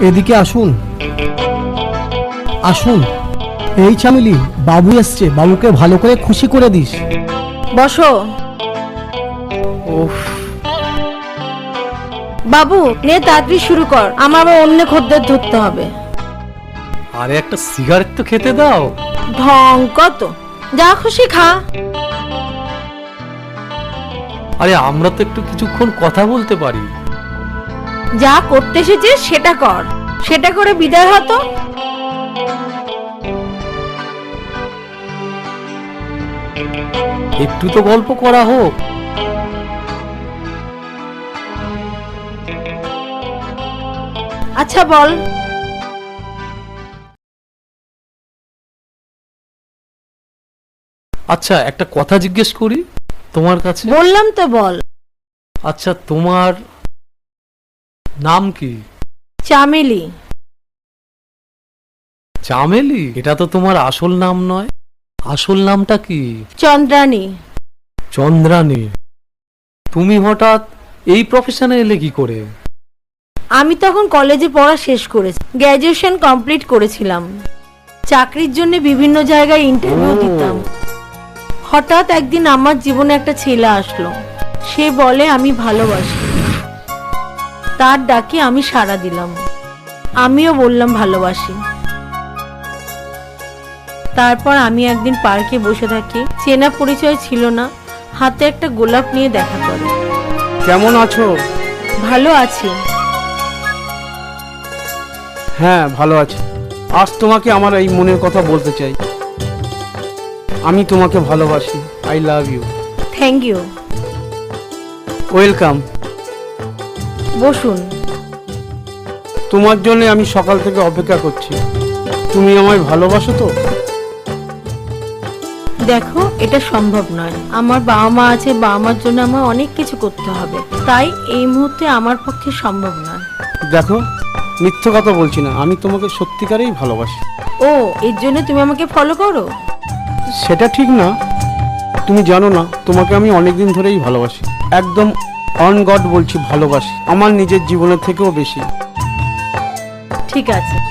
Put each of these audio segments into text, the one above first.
এদিকে আসুন। আসুন। এই চামেলি বাবু এসছে। বাবুকে ভালো করে খুশি করে দিস। বসো। বাবু নে তাড়াতাড়ি শুরু কর। আমার আবার অন্য খদ্দের ধরতে হবে। আরে একটা সিগারেট তো খেতে দাও। ঢং কত? যা খুশি খা। আরে আমরা তো একটু কিছুক্ষণ কথা বলতে পারি। যা করতে এসেছে সেটা কর। সেটা করে বিদায় হতো একটু তো গল্প করা হোক। আচ্ছা বল। আচ্ছা একটা কথা জিজ্ঞেস করি তোমার কাছে? বললাম তো বল। আচ্ছা তোমার নাম কি? চামেলি। চামেলি? এটা তো তোমার আসল নাম নয়। আসল নামটা কি? চন্দ্রানী চন্দ্রানী তুমি হঠাৎ এই প্রফেশনে এলে কি করে? আমি তখন কলেজে পড়া শেষ করেছি গ্র্যাজুয়েশন কমপ্লিট করেছিলাম। চাকরির জন্য বিভিন্ন জায়গায় ইন্টারভিউ দিতাম। হঠাৎ একদিন আমার জীবনে একটা ছেলে আসলো। সে বলে আমি ভালোবাসি। তার ডাকে আমি সাড়া দিলাম। আমিও বললাম ভালোবাসি। তারপর আমি একদিন পার্কে বসে থাকি। চেনা পরিচয় ছিল না হাতে একটা গোলাপ নিয়ে দেখা করে। কেমন আছো? ভালো আছি। হ্যাঁ ভালো আছি। আজ তোমাকে আমার এই মনের কথা বলতে চাই। আমি তোমাকে ভালোবাসি। I love you. Thank you. Welcome. বসুন। তোমার জন্য আমি সকাল থেকে অপেক্ষা করছি। তুমি আমায় ভালোবাসো তো? দেখো এটা সম্ভব নয়। আমার বাবা মা আছে বাবা মার জন্য আমার অনেক কিছু করতে হবে। তাই এই মুহূর্তে আমার পক্ষে সম্ভব নয়। দেখো মিথ্যে কথা বলছি না। আমি তোমাকে সত্যিকারেই ভালোবাসি। ও এর জন্য তুমি আমাকে ফলো করো? সেটা ঠিক না। তুমি জানো না তোমাকে আমি অনেকদিন ধরেই ভালোবাসি। একদম অন গড বলছি ভালোবাসি। আমার নিজের জীবনের থেকেও বেশি। ঠিক আছে।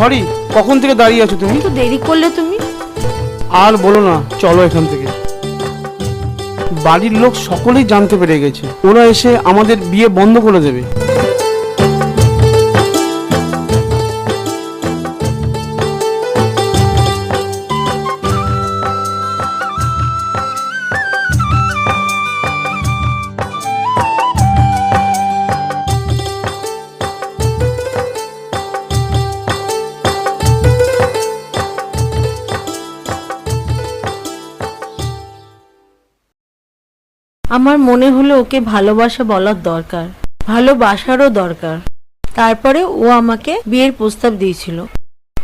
সরি কখন থেকে দাঁড়িয়ে আছো তুমি? একটু দেরি করলে তুমি? আর বলো না চলো এখান থেকে। বাড়ির লোক সকলেই জানতে পেরে গেছে। ওরা এসে আমাদের বিয়ে বন্ধ করে দেবে। আমার মনে হলো ওকে ভালোবাসা বলার দরকার, ভালোবাসারও দরকার। তারপরে ও আমাকে বিয়ের প্রস্তাব দিয়েছিল।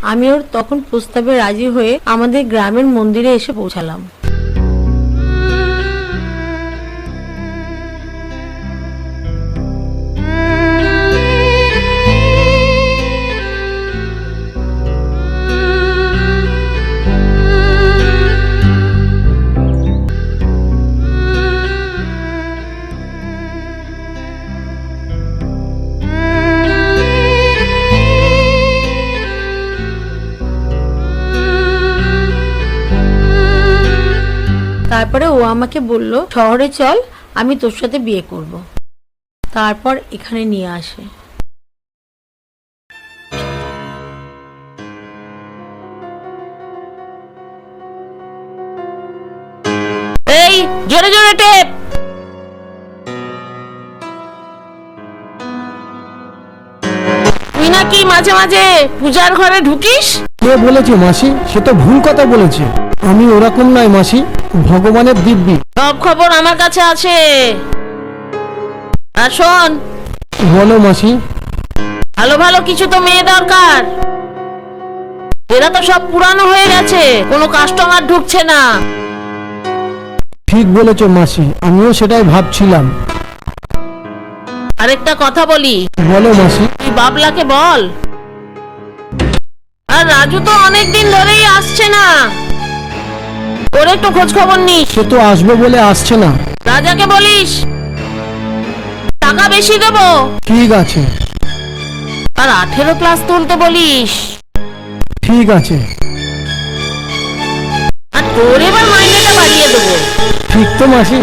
আমি ওর তখন প্রস্তাবে রাজি হয়ে আমাদের গ্রামের মন্দিরে এসে পৌঁছালাম। তারপরে ও আমাকে বলল শহরে চল আমি তোর সাথে বিয়ে করব। তারপর এখানে নিয়ে আসে। এই জোরে জোরে টেপ! তুই নাকি মাঝে মাঝে পূজার ঘরে ঢুকিস? কে বলেছে মাসি? সে তো ভুল কথা বলেছে। আমি ওরকম নয় মাসি। ভগবানের দিব্যি। সব খবর আমার কাছে আছে। আর শোন। বলো মাসি। ভালো ভালো কিছু তো মেয়ে দরকার। এরা তো সব পুরানো হয়ে গেছে। কোনো কাস্টমার ঢুকছে না। ঠিক বলেছ মাসি। আমিও সেটাই ভাবছিলাম। আরেকটা কথা বলি। বলো মাসি। তুই বাবলাকে বল। আর রাজু তো অনেক দিন ধরেই আসছে না। ওর একটু খোঁজ খবর নিস। সে তো আসবে বলে আসছে না। রাজাকে বলিস টাকা বেশি দেবো। ঠিক আছে। আর আঠেরো প্লাস তুলতে বলিস। ঠিক আছে। আর তোর এবার মাইনেটা বাড়িয়ে দেবো। ঠিক তো মাসি।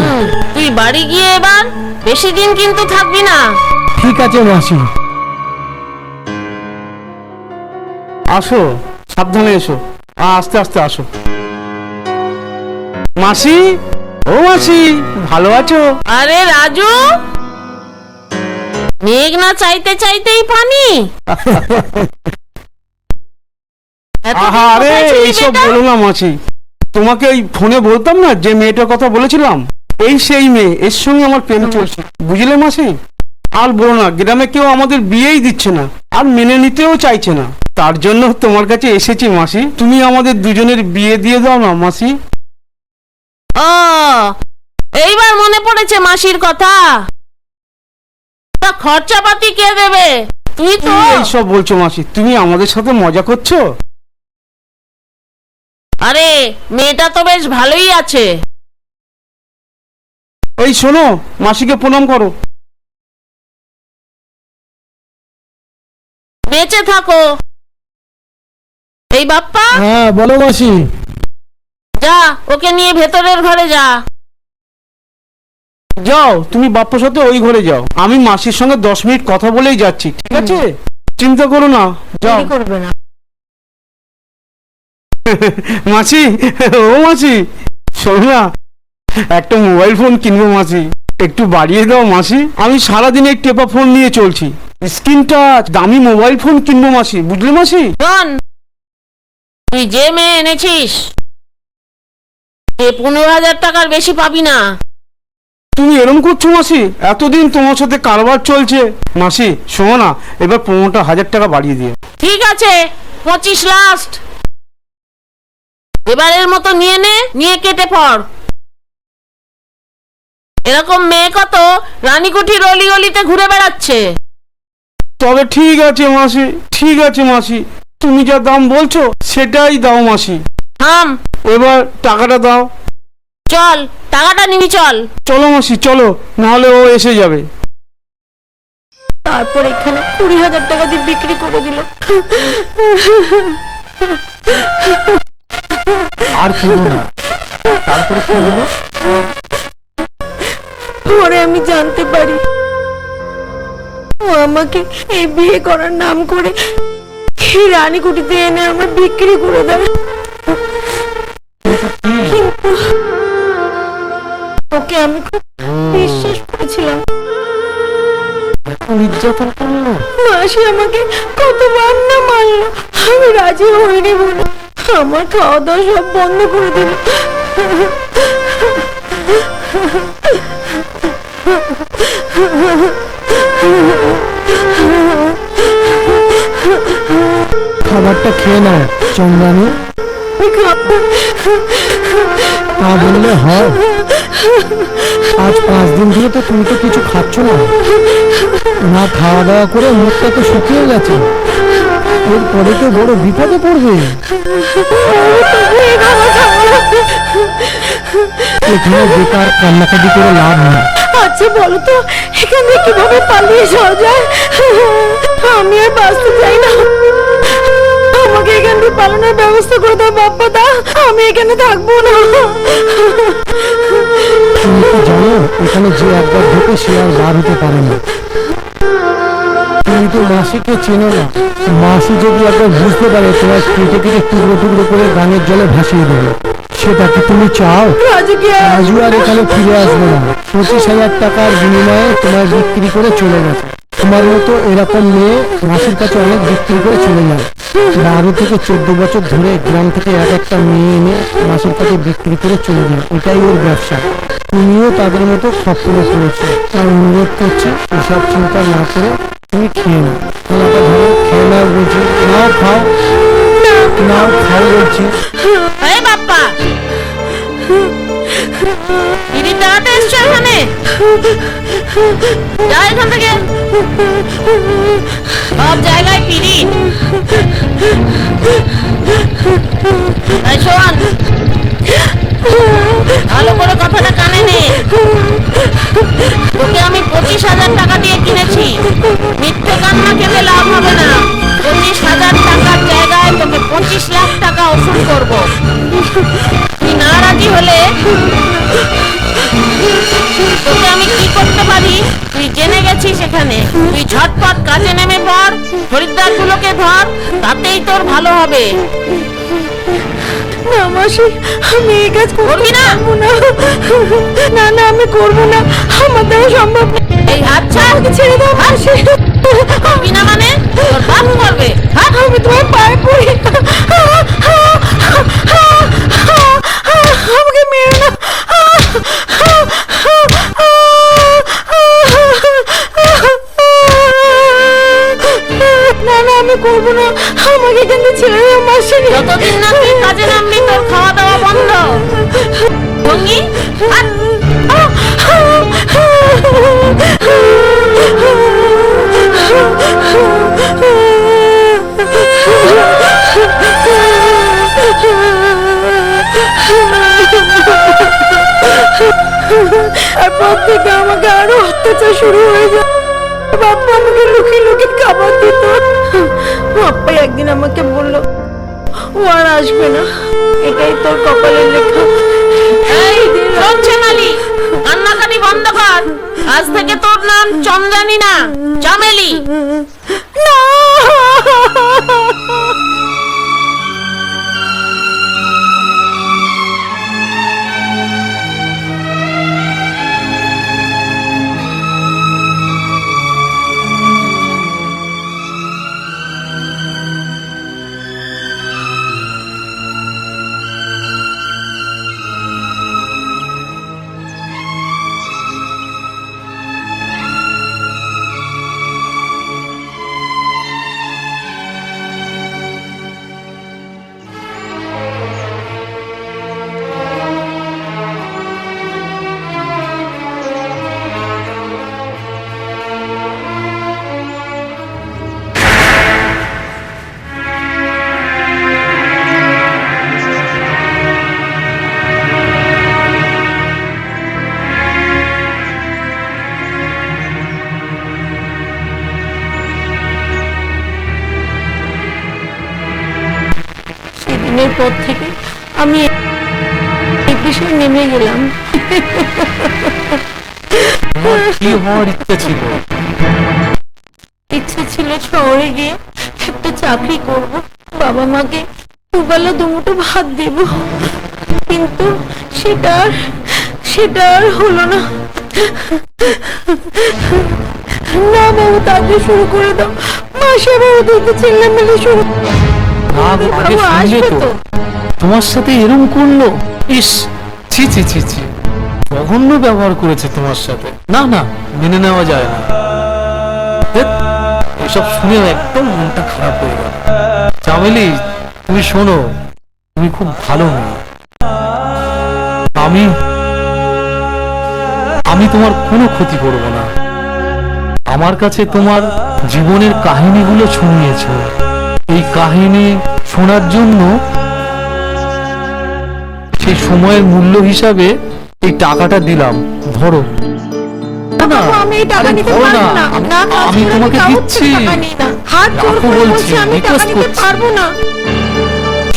তুই বাড়ি গিয়ে এবার বেশি দিন কিন্তু থাকবি না। ঠিক আছে মাসি। আসো সাবধানে এসো। আস্তে আস্তে আসো। মাসি? ও মাসি ভালো আছো? আরে রাজু মেঘ না চাইতে চাইতেই পানি। আহা আরে এইসব বলো না মাসি। তোমাকে এই ফোনে বলতাম না যে মেয়েটার কথা বলেছিলাম? এই সেই মেয়ে এর সঙ্গে আমার প্রেম চলছে। বুঝলে মাসি? আর বলো না গ্রামে কেউ আমাদের বিয়েই দিচ্ছে না আর মেনে নিতেও চাইছে না। তার জন্য তোমার কাছে এসেছি মাসি। তুমি আমাদের দুজনের বিয়ে দিয়ে দাও না মাসি। ও এইবার মনে পড়েছে মাসির কথা? তা খরচাপাতি কে দেবে? তুই তো। এইসব বলছো মাসি তুমি আমাদের সাথে মজা করছ? আরে মেয়েটা তো বেশ ভালোই আছে। এই শোনো মাসিকে প্রণাম করো। বেঁচে থাকো। এই বাপ্পা। হ্যাঁ বলো মাসি। যা ওকে নিয়ে ভেতরের ঘরে যা। যাও তুমি বাপ্পার সাথে ওই ঘরে যাও। আমি মাসির সঙ্গে দশ মিনিট কথা বলেই যাচ্ছি ঠিক আছে? চিন্তা করো না যাও। দেরি করবে না। মাসি ও মাসি শোনো না একটা মোবাইল ফোন কিনবো মাসি একটু বাড়িয়ে দাও মাসি। আমি সারাদিন এই টেপা ফোন নিয়ে চলছি। স্ক্রিন টাচ দামি মোবাইল ফোন কিনবো মাসি বুঝলে মাসি? শোন তুই যে মেয়ে এনেছিস এ পনেরো হাজার টাকার বেশি পাবি না। তুমি এরম করছ মাসি? এতদিন তোমার সাথে কারবার চলছে। মাসি শোনো না এবার পনেরোটা হাজার টাকা বাড়িয়ে দিও ঠিক আছে পঁচিশ লাস্ট এবারের মতো নিয়ে নে নিয়ে কেটে পড়। এরকম মেয়ে কত রানীকুঠির অলি অলিতে ঘুরে বেড়াচ্ছে। তবে ঠিক আছে মাসি ঠিক আছে মাসি। তুমি যা দাম বলছো সেটাই দাও মাসি। থাম। এবার টাকাটা দাও। চল টাকাটা নিবি চল। চলো মাসি চলো নাহলে ও এসে যাবে। তারপর এখানে কুড়ি হাজার টাকা দিয়ে বিক্রি করে দিল। আর করো না। তারপরে কি হলো? পরে আমি জানতে পারি। ও আমাকে এই বিয়ে করার নাম করে এই রানীকুটিতে এনে আমার বিক্রি করে দেয়। আমি খুব বিশ্বাস করেছিলাম। নির্যাতন করল? মাসি আমাকে কতবার না মারলো। আমি রাজি হইনি বলে। আমার খাওয়া দাওয়া সব বন্ধ করে দিল। খাবারটা খেয়ে নাও চন্দ্রানী। তা বললে হয়। আজ পাঁচ দিন ধরে তো তুমি তো কিছু খাচ্ছ না। না খাওয়া দাওয়া করে মুখটা তো শুকিয়ে গেছে। এরপরে তো বড় বিপদে পড়বে। এখানে বেকার কান্নাকাটি করে লাভ নেই। আচ্ছা বলো তো, এখান থেকে কীভাবে পালিয়ে যাওয়া যায়? আমি আর বাঁচতে চাই না। আমাকে এখান থেকে পালানোর ব্যবস্থা করে দাও বাপ্পা দা আমি এখানে থাকব না। তুমি জানো এখানে যে একবার ঢুকে সে আর বার হতে পারে না। তুমি তো মাসিকে চেনো না। মাসি যদি একবার বুঝতে পারে তোমার কেটে কেটে টুকরো টুকরো করে গানের জলে ভাসিয়ে দেবে। সেটা কি তুমি চাও? রাজু আর এখানে ফিরে আসবে না। পঁচিশ হাজার টাকার বিনিময়ে তোমার বিক্রি করে চলে গেছে। তোমার মতো এরকম মেয়ে মাসির কাছে অনেক বিক্রি করে চলে যায়। বারো থেকে চোদ্দ বছর ধরে গ্রাম থেকে এক একটা মেয়ে এনে মাসির কাছে বিক্রি করে চলে যায়। এটাই ওর ব্যবসা। তুমিও তাদের মতো খপ্পরে পড়েছো তার অনুরোধ করছে, এসব চিন্তা না করে তুমি খেয়ে নাও। খানাটা ধরো, খেয়ে নাও বলছি, নাও খাও। নাও খাও বলছি। বাপ্পা! এখানে? যা এখান থেকে সব জায়গায় পিড়ি শোন ভালো করে কথাটা কানে নে তোকে আমি পঁচিশ হাজার টাকা দিয়ে কিনেছি। মিথ্যে কান্না খেতে লাভ হবে না। পঁচিশ হাজার টাকার জায়গায় তোকে পঁচিশ লাখ টাকা ওষুধ করব। তুই না রাজি হলে তোকে আমি কি করতে তুই এখানে? তুই ঝটপট কাজে নেমে পড় খরিদ্দার গুলোকে ধর তাতেই তোর ভালো হবে। না মাসি আমি এই কাজ করবি না? না। না আমি করব না। আমার দ্বারা সম্ভব না। এই হাত ছাড়। ছেড়ে দাও মাসি। করবি না মানে? তোর বাপ করবে আমি তোমার পায়ে পড়ি। করব না। আমাকে থেকে ছেড়ে দাও মাসি যতদিন না তুই কাজে নামবি তোর খাওয়া দাওয়া বন্ধ ভঙ্গি তারপর থেকে আমাকে আরও অত্যাচার শুরু হয়ে যায়। বাপ্পা আমাকে লুকিয়ে লুকিয়ে খাবার দিত। বাপ্পা একদিন আমাকে বলল ও আর আসবে না। এটাই তোর কপালের লেখা। এই চলছে মালি কান্নাকাটি বন্ধ কর। আজ থেকে তোর নাম চন্দ্রানী না চামেলি। না। পর থেকে আমি এই বিষয়ে নেমে গেলাম। কি হওয়ার ইচ্ছে ছিল? ইচ্ছে ছিল শহরে গিয়ে একটা চাকরি করব। বাবা মাকে দুবেলা দুমুঠো ভাত দেব। কিন্তু সেটা আর সেটা আর হলো না। না বাবু তাকে শুরু করে দাও। মাসে বাবু দুটো চিল্লামিল্লি শুরু না গো, আগে বাবু শুনলে আসবে তো। তো। তোমার সাথে এরম করল? ইস ছি ছি ছি ছি। জঘন্য ব্যবহার করেছে তোমার সাথে। না না মেনে নেওয়া যায় না। এসব শুনে একদম মনটা খারাপ হয়ে গেল। চামেলি তুমি শোনো তুমি খুব ভালো মেয়ে। আমি আমি তোমার কোনো ক্ষতি করব না। আমার কাছে তোমার জীবনের কাহিনীগুলো শুনিয়েছ এই কাহিনী শোনার জন্য সেই সময়ের মূল্য হিসাবে এই টাকাটা দিলাম। ধরো। আমি তোমাকে দিচ্ছি। বলছি,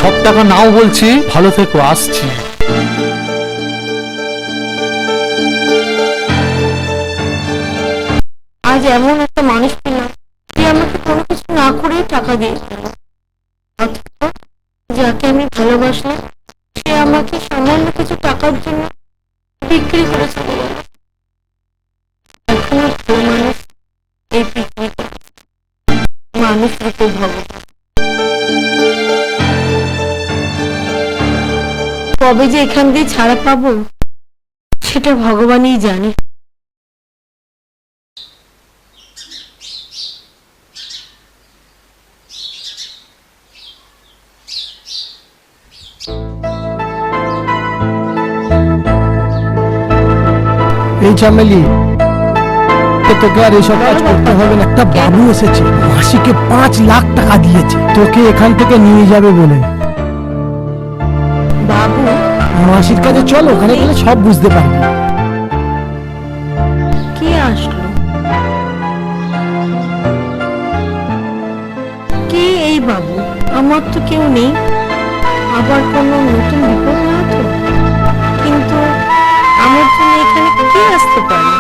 সব টাকা নাও বলছি ভালো থেকো আসছি। আজ এমন এখান দিয়ে ছাড়া পাবো? সেটা ভগবানই জানে। এই চামেলি তোকে আর এসব কাজ করতে হবে না। একটা বাবু এসেছে মাসিকে পাঁচ লাখ টাকা দিয়েছে। তোকে এখান থেকে নিয়ে যাবে বলে। মাসির কাছে চল, ওখানে গেলে সব বুঝতে পারবি। কে আসলো? কে এই বাবু? আমার তো কেউ নেই। আবার কোনো নতুন বিপদ না তো? কিন্তু আমার জন্য এখানে কে আসতে পারে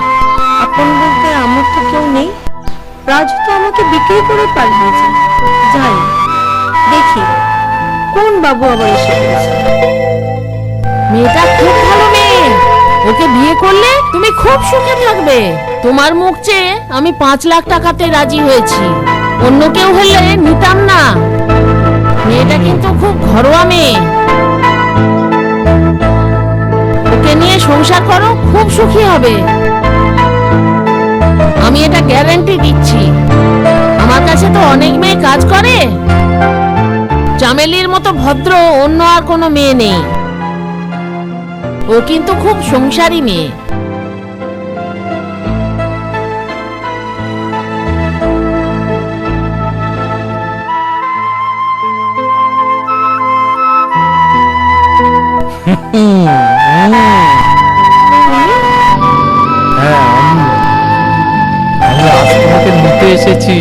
আপন বলতে আমার তো কেউ নেই। রাজু তো আমাকে বিক্রি করে পালিয়েছে। যাই, দেখি, কোন বাবু আবার এসে মেয়েটা খুব ভালো মেয়ে। ওকে বিয়ে করলে তুমি খুব সুখে থাকবে। তোমার মুখ চেয়ে আমি পাঁচ লাখ টাকাতে রাজি হয়েছি। অন্য কেউ হলে নিতাম না। মেয়েটা কিন্তু খুব ঘরোয়া মেয়ে। ওকে নিয়ে সংসার করো, খুব সুখী হবে। আমি এটা গ্যারান্টি দিচ্ছি। আমার কাছে তো অনেক মেয়ে কাজ করে। চামেলির মতো ভদ্র অন্য আর কোনো মেয়ে নেই। ও কিন্তু খুব সংসারী মেয়ে। হ্যাঁ তোমাকে নিতে এসেছি।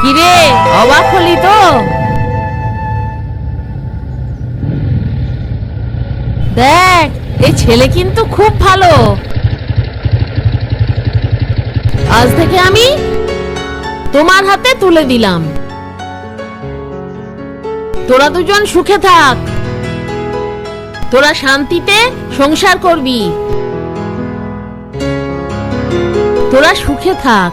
কিরে অবাক হলি তো? দেখ এই ছেলে কিন্তু খুব ভালো। আজ থেকে আমি তোমার হাতে তুলে দিলাম। তোরা দুজন সুখে থাক। তোরা শান্তিতে সংসার করবি। তোরা সুখে থাক।